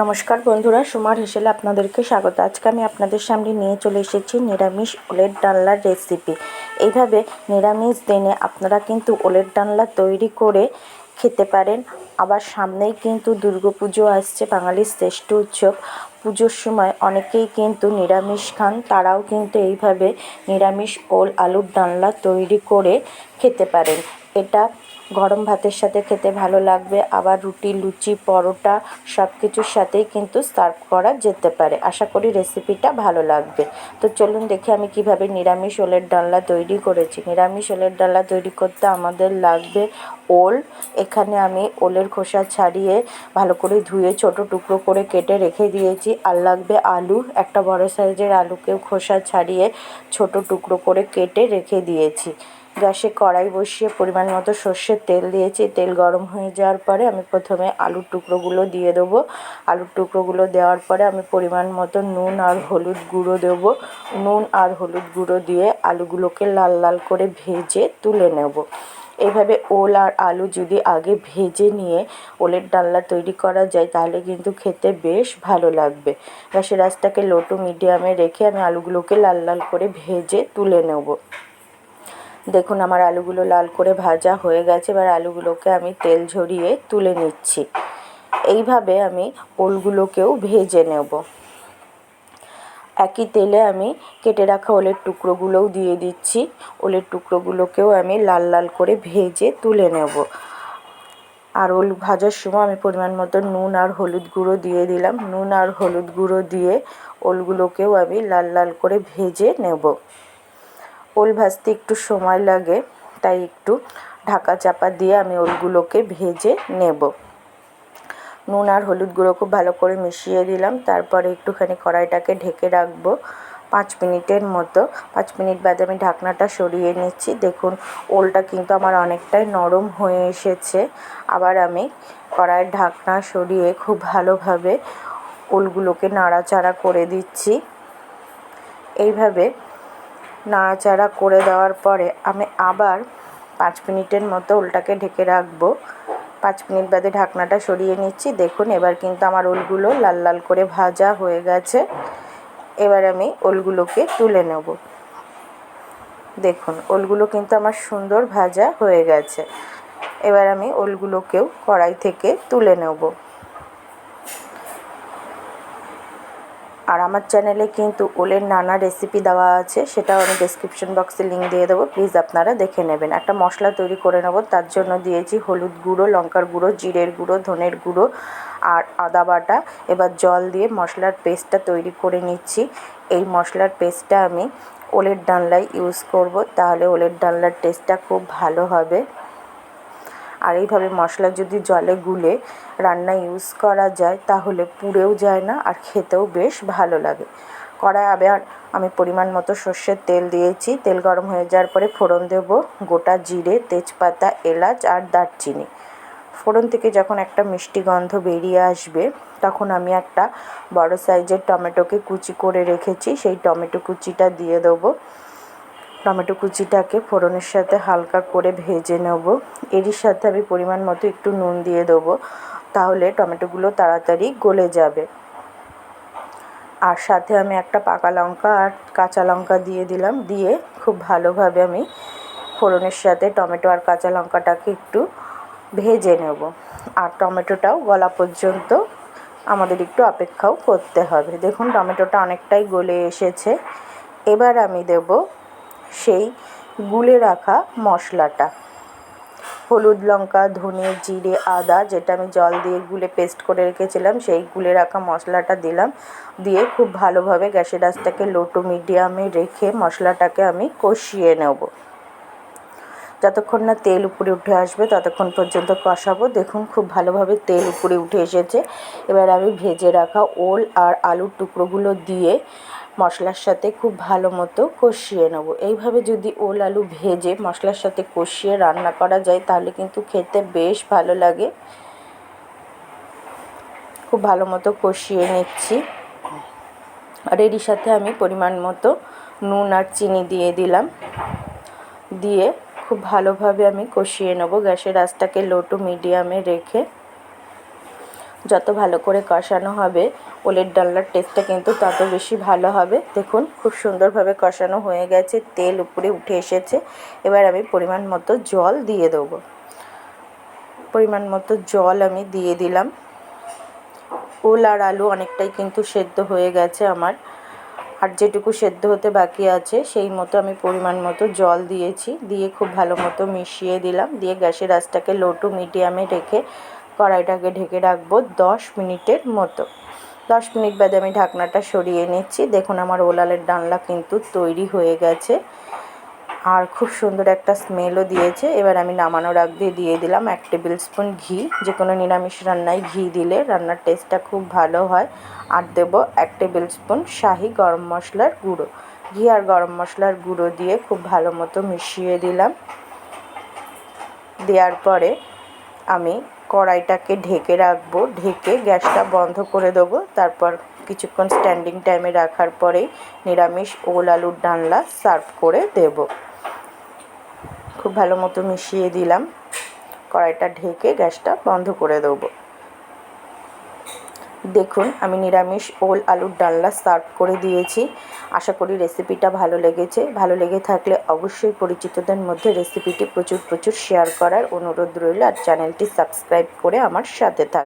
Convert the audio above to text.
নমস্কার বন্ধুরা, সুমার হেসেলে আপনাদেরকে স্বাগত। আজকে আমি আপনাদের সামনে নিয়ে চলে এসেছি নিরামিষ ওলের ডালনার রেসিপি এইভাবে নিরামিষ দিনে আপনারা কিন্তু ওলের ডালনা তৈরি করে খেতে পারেন। আবার সামনেই কিন্তু দুর্গাপুজো আসছে, বাঙালির শ্রেষ্ঠ উৎসব। পুজোর সময় অনেকেই কিন্তু নিরামিষ খান, তারাও কিন্তু এইভাবে নিরামিষ ওল আলুর ডালনা তৈরি করে খেতে পারেন। এটা গরম ভাতের সাথে খেতে ভালো লাগবে। আবার রুটি, লুচি, পরোটা সব কিছুর সাথেই কিন্তু সার্ভ করা যেতে পারে। আশা করি রেসিপিটা ভালো লাগবে। তো চলুন দেখে আমি কীভাবে নিরামিষ ওলের ডালনা তৈরি করেছি। নিরামিষ ওলের ডালনা তৈরি করতে আমাদের লাগবে ওল। এখানে আমি ওলের খোসা ছাড়িয়ে ভালো করে ধুয়ে ছোট টুকরো করে কেটে রেখে দিয়েছি। আর লাগবে আলু। একটা বড় সাইজের আলুকেও খোসা ছাড়িয়ে ছোট টুকরো করে কেটে রেখে দিয়েছি। গ্যাসে কড়াই বসিয়ে পরিমাণ মতো সর্ষের তেল দিয়েছি। তেল গরম হয়ে যাওয়ার পরে আমি প্রথমে আলুর টুকরোগুলো দিয়ে দেবো। আলুর টুকরোগুলো দেওয়ার পরে আমি পরিমাণ মতো নুন আর হলুদ গুঁড়ো দেবো। নুন আর হলুদ গুঁড়ো দিয়ে আলুগুলোকে লাল লাল করে ভেজে তুলে নেব। এইভাবে ওল আর আলু যদি আগে ভেজে নিয়ে ওলের ডালনা তৈরি করা যায়, তাহলে কিন্তু খেতে বেশ ভালো লাগবে। গ্যাসের আঁচটাকে লো টু মিডিয়ামে রেখে আমি আলুগুলোকে লাল লাল করে ভেজে তুলে নেব। দেখুন, আমার আলুগুলো লাল করে ভাজা হয়ে গেছে, এবার আলুগুলোকে আমি তেল ঝরিয়ে তুলে নিচ্ছি। এইভাবে আমি ওলগুলোকেও ভেজে নেব। একই তেলে আমি কেটে রাখা ওলের টুকরোগুলোও দিয়ে দিচ্ছি। ওলের টুকরোগুলোকেও আমি লাল লাল করে ভেজে তুলে নেব। আর ওল ভাজার সময় আমি পরিমাণ মতো নুন আর হলুদ গুঁড়ো দিয়ে দিলাম। নুন আর হলুদ গুঁড়ো দিয়ে ওলগুলোকেও আমি লাল লাল করে ভেজে নেব। ওল ভাজতে একটু সময় লাগে, তাই একটু ঢাকা চাপা দিয়ে আমি ওলগুলোকে ভেজে নেব। নুন আর হলুদ গুঁড়ো খুব ভালো করে মিশিয়ে দিলাম, তারপরে একটুখানি কড়াইটাকে ঢেকে রাখব পাঁচ মিনিটের মতো। পাঁচ মিনিট বাদে আমি ঢাকনাটা সরিয়ে নিচ্ছি। দেখুন, ওলটা কিন্তু আমার অনেকটাই নরম হয়ে এসেছে। আবার আমি কড়াইয়ের ঢাকনা সরিয়ে খুব ভালোভাবে ওলগুলোকে নাড়াচাড়া করে দিচ্ছি। এইভাবে নাড়াচাড়া করে দেওয়ার পরে আমি আবার পাঁচ মিনিটের মতো ওলটাকে ঢেকে রাখব। পাঁচ মিনিট বাদে ঢাকনাটা সরিয়ে নিচ্ছি। দেখুন, এবার কিন্তু আমার ওলগুলো লাল লাল করে ভাজা হয়ে গেছে। এবার আমি ওলগুলোকে তুলে নেব। দেখুন ওলগুলো কিন্তু আমার সুন্দর ভাজা হয়ে গেছে। এবার আমি ওলগুলোকেও কড়াই থেকে তুলে নেব। আর আমার চ্যানেলে কিন্তু ওলের নানা রেসিপি দেওয়া আছে, সেটাও আমি ডেসক্রিপশন বক্সে লিঙ্ক দিয়ে দেবো প্লিজ আপনারা দেখে নেবেন। একটা মশলা তৈরি করে নেব, তার জন্য দিয়েছি হলুদ গুঁড়ো, লঙ্কার গুঁড়ো, জিরের গুঁড়ো, ধনের গুঁড়ো আর আদা বাটা। এবার জল দিয়ে মশলার পেস্টটা তৈরি করে নিচ্ছি। এই মশলার পেস্টটা আমি ওলের ডালনায় ইউজ করব, তাহলে ওলের ডালনার টেস্টটা খুব ভালো হবে। আর এইভাবে মশলা যদি জলে গুলে রান্নায় ইউজ করা যায়, তাহলে পুড়েও যায় না আর খেতেও বেশ ভালো লাগে। কড়াই আবার আমি পরিমাণ মতো সর্ষের তেল দিয়েছি। তেল গরম হয়ে যাওয়ার পরে ফোড়ন দেব গোটা জিরে, তেজপাতা, এলাচ আর দারচিনি। ফোড়ন থেকে যখন একটা মিষ্টি গন্ধ বেরিয়ে আসবে, তখন আমি একটা বড় সাইজের টমেটোকে কুচি করে রেখেছি। সেই টমেটো কুচিটা দিয়ে দেবো। টমেটো কুচিটাকে ফোড়নের সাথে হালকা করে ভেজে নেব। এরই সাথে আমি পরিমাণ মতো একটু নুন দিয়ে দেবো, তাহলে টমেটোগুলো তাড়াতাড়ি গলে যাবে। আর সাথে আমি একটা পাকা লঙ্কা আর কাঁচা লঙ্কা দিয়ে দিলাম, দিয়ে খুব ভালোভাবে আমি ফোড়নের সাথে টমেটো আর কাঁচা লঙ্কাটাকে একটু ভেজে নেব। আর টমেটোটাও গলা পর্যন্ত আমাদের একটু অপেক্ষাও করতে হবে। দেখুন, টমেটোটা অনেকটাই গলে এসেছে। এবার আমি দেব সেই গুলে রাখা মশলাটা। হলুদ লঙ্কা, ধনে, জিরে, আদা যেটা আমি জল দিয়ে গুলে পেস্ট করে রেখেছিলাম, সেই গুলে রাখা মশলাটা দিলাম। দিয়ে খুব ভালোভাবে গ্যাসের আঁচটাকে লো টু মিডিয়ামে রেখে মশলাটাকে আমি কষিয়ে নেব। যতক্ষণ না তেল উপরে উঠে আসবে, ততক্ষণ পর্যন্ত কষাবো। দেখুন খুব ভালোভাবে তেল উপরে উঠে এসেছে। এবার আমি ভেজে রাখা ওল আর আলুর টুকরোগুলো দিয়ে মশলার সাথে খুব ভালো মতো কষিয়ে নেব। এইভাবে যদি ওল আলু ভেজে মশলার সাথে কষিয়ে রান্না করা যায়, তাহলে কিন্তু খেতে বেশ ভালো লাগে। খুব ভালো মতো কষিয়ে নিচ্ছি। আর এরই সাথে আমি পরিমাণ মতো নুন আর চিনি দিয়ে দিলাম। দিয়ে খুব ভালোভাবে আমি কষিয়ে নেব গ্যাসের আঁচটাকে লো টু মিডিয়ামে রেখে। যত ভালো করে কষানো হবে, ওলের ডালনার টেস্টটা কিন্তু তত বেশি ভালো হবে। দেখুন, খুব সুন্দরভাবে কষানো হয়ে গেছে, তেল উপরে উঠে এসেছে। এবার আমি পরিমাণ মতো জল দিয়ে দেবো। পরিমাণ মতো জল আমি দিয়ে দিলাম। ওল আর আলু অনেকটাই কিন্তু সেদ্ধ হয়ে গেছে আমার। আর যেটুকু সেদ্ধ হতে বাকি আছে, সেই মতো আমি পরিমাণ মতো জল দিয়েছি। দিয়ে খুব ভালো মতো মিশিয়ে দিলাম। দিয়ে গ্যাসের আঁচটাকে লো টু মিডিয়ামে রেখে কড়াইটাকে ঢেকে রাখব দশ মিনিটের মতো। দশ মিনিট বাদে আমি ঢাকনাটা সরিয়ে নিচ্ছি। দেখুন আমার ওলালের ডালনা কিন্তু তৈরি হয়ে গেছে। আর খুব সুন্দর একটা স্মেলও দিয়েছে। এবার আমি নামানোর আগ দিয়ে দিয়ে দিলাম এক টেবিল স্পুন ঘি। যে কোনো নিরামিষ রান্নায় ঘি দিলে রান্নার টেস্টটা খুব ভালো হয়। আর দেবো এক টেবিল স্পুন শাহি গরম মশলার গুঁড়ো। ঘি আর গরম মশলার গুঁড়ো দিয়ে খুব ভালো মতো মিশিয়ে দিলাম। দেওয়ার পরে আমি কড়াইটাকে ঢেকে রাখব। ঢেকে গ্যাসটা বন্ধ করে দেবো। তারপর কিছুক্ষণ স্ট্যান্ডিং টাইমে রাখার পরেই নিরামিষ ওল আলুর ডালনা সার্ভ করে দেব। খুব ভালো মতো মিশিয়ে দিলাম। কড়াইটা ঢেকে গ্যাসটা বন্ধ করে দেবো। দেখুন, আমি নিরামিষ ওল আলুর ডালনা সার্ভ করে দিয়েছি। আশা করি রেসিপিটা ভালো লেগেছে। ভালো লেগে থাকলে অবশ্যই পরিচিতদের মধ্যে রেসিপিটি প্রচুর প্রচুর শেয়ার করার অনুরোধ রইল। আর চ্যানেলটি সাবস্ক্রাইব করে আমার সাথে থাক